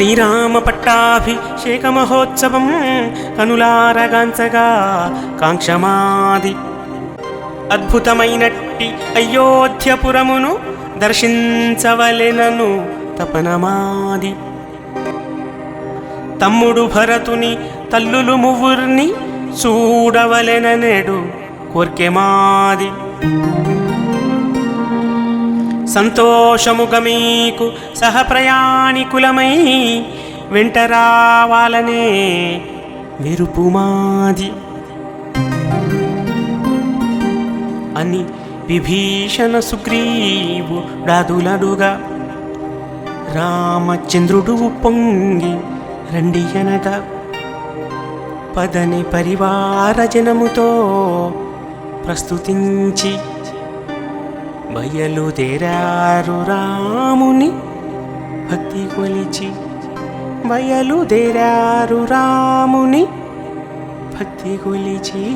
శ్రీరామ పట్టాభిషేక మహోత్సవం కనులారగాంచగా కాంక్షమాది అద్భుతమైనట్టి అయోధ్యపురమును దర్శించవలెనను తపనమాది. తమ్ముడు భరతుని తల్లులు మువ్వుర్ని చూడవలెననేడు కోర్కెమాది. సంతోషముగ మీకు సహప్రయాణికులమై వెంట రావాలనే విరుపుమాది అని విభీషణ సుగ్రీవు రాదులడుగా రామచంద్రుడు పొంగి రండి అనగా పదని పరివార జనముతో ప్రస్తుతించి బయలుదేరారు రాముని భక్తి కొలిచి. బయలుదేరారు రాముని భక్తి కొలిచి.